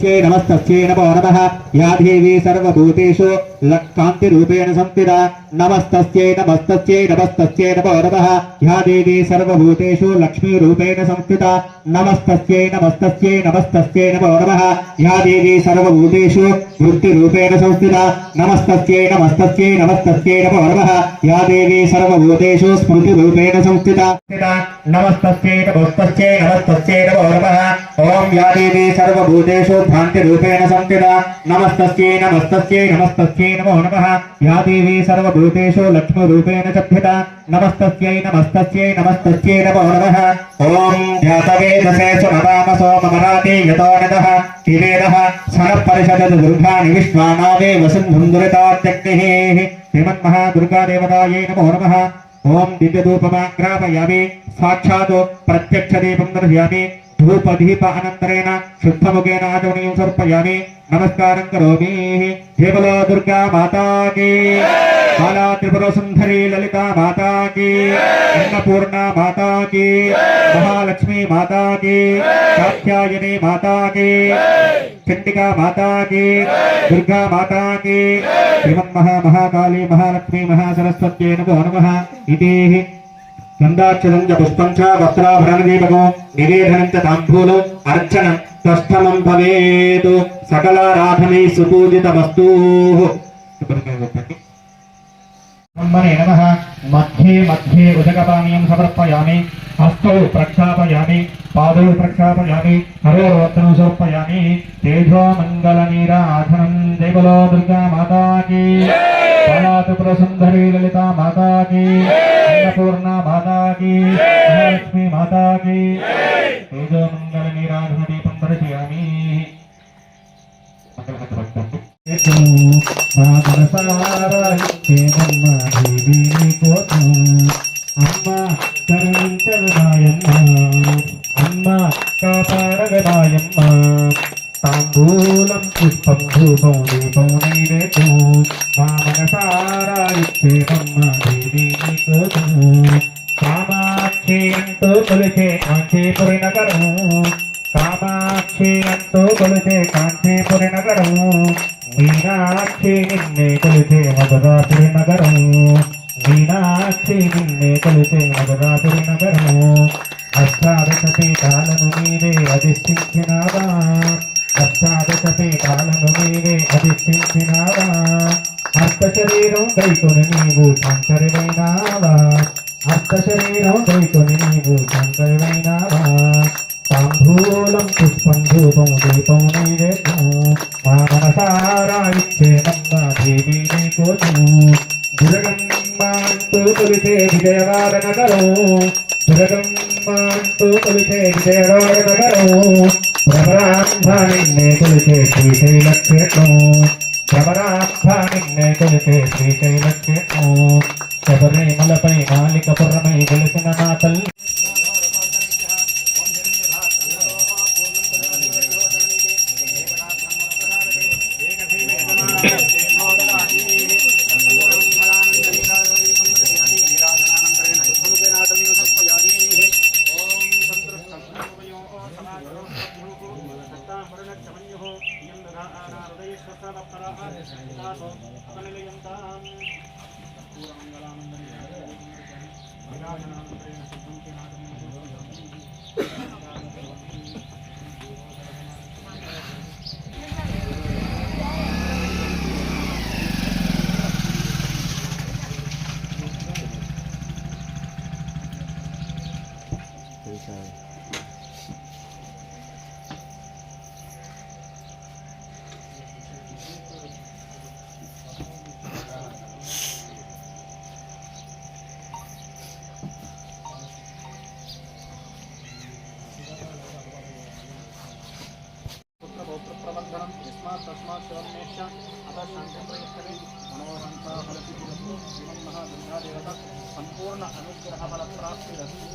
శ్రీ నమస్తస్యై నమో నమః యా దేవీ సర్వభూతేషు కాంతిరూపేణ సంస్థిత నమస్తస్యై నమస్తస్యై నమస్తస్యై నమో నమః యా దేవీ సర్వభూతేషు లక్ష్మీరూపేణ సంస్థిత నమస్తస్యై నమస్తస్యై నమస్తస్యై నమో నమః యా దేవీ సర్వభూతేషు వృత్తిరూపేణ సంస్థిత నమస్తస్యై నమస్తస్యై నమస్తస్యై నమో నమః యా దేవీ సర్వభూతేషు స్మృతిరూపేణ సంస్థిత నమస్తస్యై నమస్తస్యై నమస్తస్యై నమో నమః ఓం యా దేవీ సర్వభూతేషు భ్రాంతిరూపేణ సంస్థిత నమస్తస్యై నమస్తస్యై నమస్తస్యై నమో నమః యా దేవీ సర్వభూతేషు లక్ష్మీరూపేణ చస్థిత నమస్తస్యై నమస్తస్యై నమస్తస్యై నమో నమః. ఓం ధ్యాతవేదసే సునవామసో మమరాతే యతో నదః. కివేదః స్వరపరిషదతు దుర్గాని విశ్వానావే వసుంధుం దురితాత్యగ్నిః శ్రీమన్మహాదుర్గాదేవతాయై నమో నమః. ఓం దివ్యధూపమాగ్రాపయామి. సాక్షాత్ ప్రత్యక్ష దీపం దర్శయామి. ధూపదీప అనంతరేణ శుద్ధముఖేన ఆచమనీయం సమర్పయామి. నమస్కారం కరోమి. దేవలో దుర్గా మాతాకి. బాలా త్రిపుర సుందరి లలిత మాతాకి అన్నపూర్ణ మాతాకి మహాలక్ష్మి మాతాకి కాత్యాయని మాతాకి చండికా మాతాకి దుర్గా మాతాకి శ్రీమన్మహా మహాకాళీ మహాలక్ష్మి మహాసరస్వత్యై నమో నమః ఇది గంధాక్షరం చ పుష్పం చ వస్త్రాభరణ దీపకం నివేదనం చ తాంబూలం అర్చనం స్పష్టమం భవేత్ సకలారాధనై సుపూజిత వస్తూ బ్రహ్మణే నమః మధ్యే మధ్యే ఉదకపానీయం సమర్పయామి హస్తౌ ప్రక్షాపయామి పాదౌ ప్రక్షాపయామి హరోరోత్తరం సమర్పయామి తేజో మంగళ నీరాధనం దేవలో దుర్గా మాతాకి బాలాత్రిపుర సుందరి లలిత మాతాకి అన్నపూర్ణ మాతాకి మహాలక్ష్మి మాతాకి తేజో మంగళ నీరాధన దీపం దర్శయామి అమ్మ కరుణించగదాయమ్మ అమ్మ కాపాడగదాయమ్మ తాంబూలం పుష్పం ధూపం దీపం నైవేద్యం మా దేవి నీకోసం కామాక్షి అంటూ కొలిచే కాంచీపురి నగరం కామాక్షి అంటూ కొలిచే కాంచీపురి నగరం మీనాక్షి నిన్నే కొలిచే మధురాపురి నగరము. మీనాక్షి నిన్నే కొలిచే మధురాపురి నగరము. అష్టాదశ పీఠాలను నీవే అధిష్ఠించినావా? అష్టాదశ పీఠాలను నీవే అధిష్ఠించినావా? అర్థ శరీరం గైకొని నీవు శంకరివైనావా అర్థ శరీరం గైకొని నీవు శంకరివైనావా తాంబూలం పుష్పం ధూపం దీపం నైవేద్యం మా మనసారా ఇచ్చే నమ్మ దేవి నీకోసం దుర్గమ్మ అంటూ కొలిచే విజయవాడ నగరం దుర్గమ్మ అంటూ కొలిచే విజయవాడ నగరం భ్రమరాంభ నిన్నే కొలిచే శ్రీశైల క్షేత్రం భ్రమరాంభ నిన్నే కొలిచే శ్రీశైల క్షేత్రం శబరిమలపై మాలిక పురమై వెలిసిన మా తల్లి మంగళానందం अपेक्षा. आता शांतप्रयत्ने मनोहरांचा फलसिद्धिरस्तु श्रीमन्नः दुर्गादेवता संपूर्ण अनुग्रहफलप्राप्तिरस्तु